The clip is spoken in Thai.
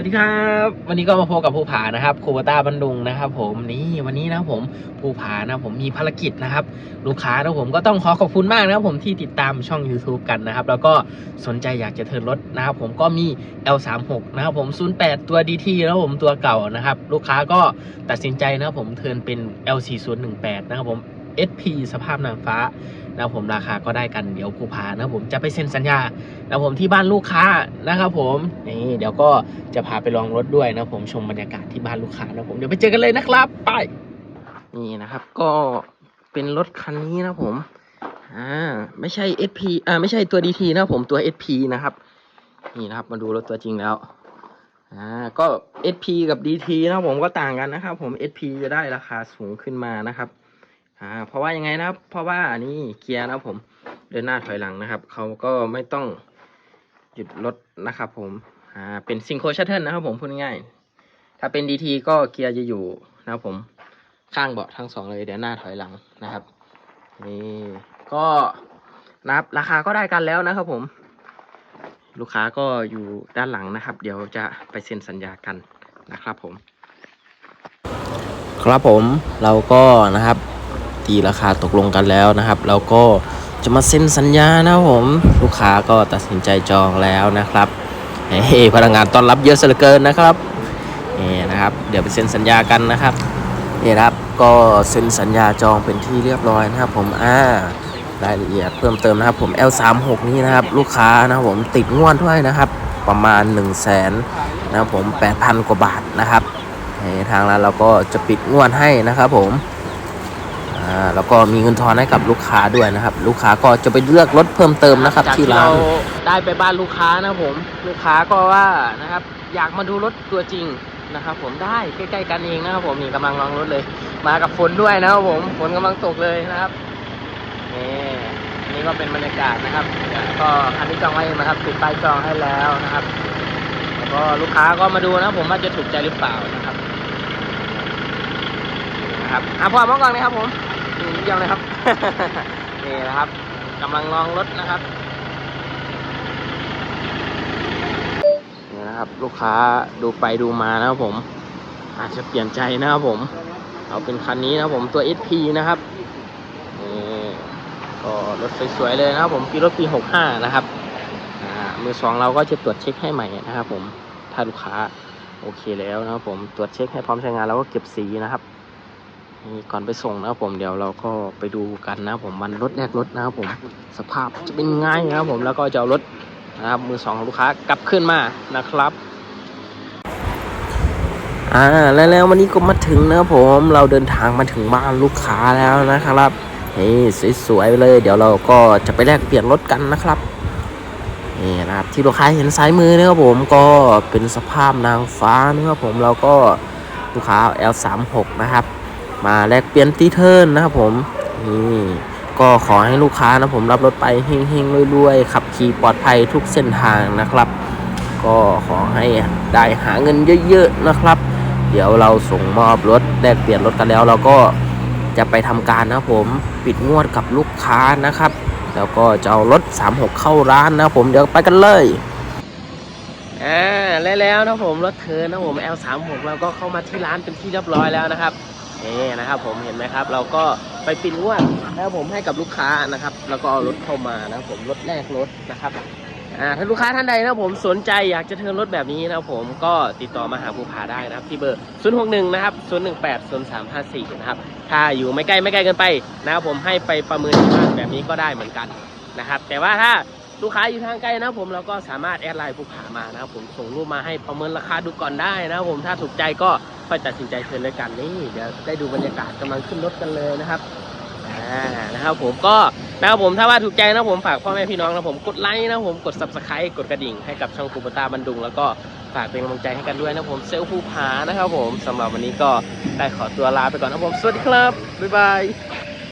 วัสดีครับ วันนี้ก็มาพบกับภูผานะครับคูบต้าบันดุงนะครับ ผมนี่วันนี้นะผมภูผานะผมมีภารกิจนะครับ ลูกค้านะผมก็ต้องขอขอบคุณมากนะครับผมที่ติดตามช่อง YouTube กันนะครับ แล้วก็สนใจอยากจะเทิร์นรถนะครับ ผมก็มี L36 นะครับผม 08 ตัว DT นะครับผมตัวเก่านะครับ ลูกค้าก็ตัดสินใจนะครับผมเทิร์นเป็น L4018 นะครับผม SP สภาพนางฟ้า นะผมราคาก็ได้กันเดี๋ยวภูผานะผมจะไปเซ็นสัญญานะผมที่บ้านลูกค้านะครับผมนี่เดี๋ยวก็จะพาไปลองรถด้วยนะผมชมบรรยากาศที่บ้านลูกค้านะผมเดี๋ยวไปเจอกันเลยนะครับไปนี่นะครับก็เป็นรถคันนี้นะผมอ่าไม่ใช่ SP อ่าไม่ใช่ตัว DT นะผมตัว SP นะครับ นี่นะครับมาดูรถตัวจริงแล้วอ่าก็ SP กับ DT นะผมก็ต่างกันนะครับผม SP จะได้ราคาสูงขึ้นมานะครับ อ่าเพราะว่ายังไงนะครับ เพราะว่านี่เกียร์นะผมเดินหน้าถอยหลังนะครับเขาก็ไม่ต้องหยุดรถนะครับผมอ่าเป็นซิงโครชัตเทิลนะครับผมพูดง่ายถ้าเป็นดีทีก็เกียร์จะอยู่นะครับผมข้างเบาะทั้งสองเลยเดี๋ยวหน้าถอยหลังนะครับนี่ก็นะครับราคาก็ได้กันแล้วนะครับผม ลูกค้าก็อยู่ด้านหลังนะครับ เดี๋ยวจะไปเซ็นสัญญากันนะครับผม ครับผมเราก็นะครับ ตีราคาตกลงกันแล้วนะครับเราก็จะมาเซ็นสัญญานะผมลูกค้าก็ตัดสินใจจองแล้วนะครับเฮ้พนักงานต้อนรับเยอะเสียเหลือเกินนะครับนี่นะครับ เดี๋ยวไปเซ็นสัญญากันนะครับนี่นะครับก็เซ็นสัญญาจองเป็นที่เรียบร้อยนะครับผมอ่ารายละเอียดเพิ่มเติมนะครับผม L36 นี้นะครับ ลูกค้านะครับผมติดงวดด้วยนะครับ ประมาณ 1 0 0 0 0แสนนะครับผม 8,000 กว่าบาทนะครับทางร้านเราก็จะปิดงวดให้นะครับผม อ่าแล้วก็มีเงินทอนให้กับลูกค้าด้วยนะครับ ลูกค้าก็จะไปเลือกรถเพิ่มเติมนะครับ ที่ร้านได้ไปบ้านลูกค้านะผม ลูกค้าก็ว่านะครับ อยากมาดูรถตัวจริงนะครับ ผมได้ใกล้ๆกันเองนะครับ ผมนี่กำลังลองรถเลย มากับฝนด้วยนะครับผมฝนกำลังตกเลยนะครับนี่นี่ก็เป็นบรรยากาศนะครับเดี๋ยวก็คันที่จองไว้นะครับติดป้ายจองให้แล้วนะครับแล้วก็ลูกค้าก็มาดูนะครับผมว่าจะถูกใจหรือเปล่านะครับนะครับอะพอมองกล้องนะครับผมนี่ เยี่ยมเลยครับ นี่นะครับกำลังลองรถนะครับนี่นะครับ ลูกค้าดูไปดูมานะครับผม อาจจะเปลี่ยนใจนะครับผม เอาเป็นคันนี้นะครับผมตัว SP นะครับนี่ก็รถสวยๆเลยนะครับผมปีรถปี 65 นะครับมือสองเราก็จะตรวจเช็คให้ใหม่นะครับผมถ้าลูกค้าโอเคแล้วนะครับผมตรวจเช็คให้พร้อมใช้งานแล้วก็เก็บสีนะครับ ก่อนไปส่งนะครับผมเดี๋ยวเราก็ไปดูกันนะครับผมมันรถแรกรถนะครับผมสภาพจะเป็นไงนะครับผมแล้วก็จะเอารถนะครับมือสองของลูกค้ากลับขึ้นมานะครับอ่าแล้วแล้ววันนี้ก็มาถึงนะครับผมเราเดินทางมาถึงบ้านลูกค้าแล้วนะครับนี่สวยๆเลย เดี๋ยวเราก็จะไปแลกเปลี่ยนรถกันนะครับนี่นะครับที่ลูกค้าเห็นซ้ายมือนะครับผมก็เป็นสภาพนางฟ้านะครับผมเราก็ลูกค้า L36 นะครับ มาแลกเปลี่ยนตีเทิร์นนะครับผมนี่ก็ขอให้ลูกค้านะผมรับรถไปเฮงๆรวยๆขับขี่ปลอดภัยทุกเส้นทางนะครับ ก็ขอให้ได้หาเงินเยอะๆนะครับ เดี๋ยวเราส่งมอบรถแลกเปลี่ยนรถกันแล้ว เราก็จะไปทำการนะผมปิดงวดกับลูกค้านะครับ แล้วก็จะเอารถ 36 เข้าร้านนะผมเดี๋ยวไปกันเลยอ่าแล้วนะผมรถเธอนะผม L36 เราก็เข้ามาที่ร้านเป็นที่เรียบร้อยแล้วนะครับ นี่นะครับผมเห็นไหมครับ เราก็ไปปิดงวดนะครับผมให้กับลูกค้านะครับ แล้วก็เอารถเข้ามานะครับผมรถแรกรถนะครับอ่าถ้าลูกค้าท่านใดนะครับผมสนใจอยากจะเทิร์นรถแบบนี้นะครับผมก็ติดต่อมาหาภูผาได้นะครับ ที่เบอร์ 061 นะครับ 018 0354 นะครับ ถ้าอยู่ไม่ใกล้ไม่ไกลเกินไปนะครับผมให้ไปประเมินที่บ้านแบบนี้ก็ได้เหมือนกันนะครับ แต่ว่าถ้าลูกค้าอยู่ทางไกล้นะครับผมเราก็สามารถแอดไลน์ภูผามานะครับผมส่งรูปมาให้ประเมินราคาดูก่อนได้นะครับผมถ้าถูกใจก็ ค่อยตัดสินใจเทิร์นด้วยกันนี่เดี๋ยวได้ดูบรรยากาศกำลังขึ้นรถกันเลยนะครับอ่านะครับผมก็นะครับผมถ้าว่าถูกใจนะผมฝากพ่อแม่พี่น้องนะผมกดไลค์นะผมกด subscribe กดกระดิ่งให้กับช่องคูปตาบันดุง แล้วก็ฝากเป็นกำลังใจให้กันด้วยนะผมเซลล์ภูผานะครับผมสำหรับวันนี้ก็ได้ขอตัวลาไปก่อนนะผมสวัสดีครับบ๊ายบาย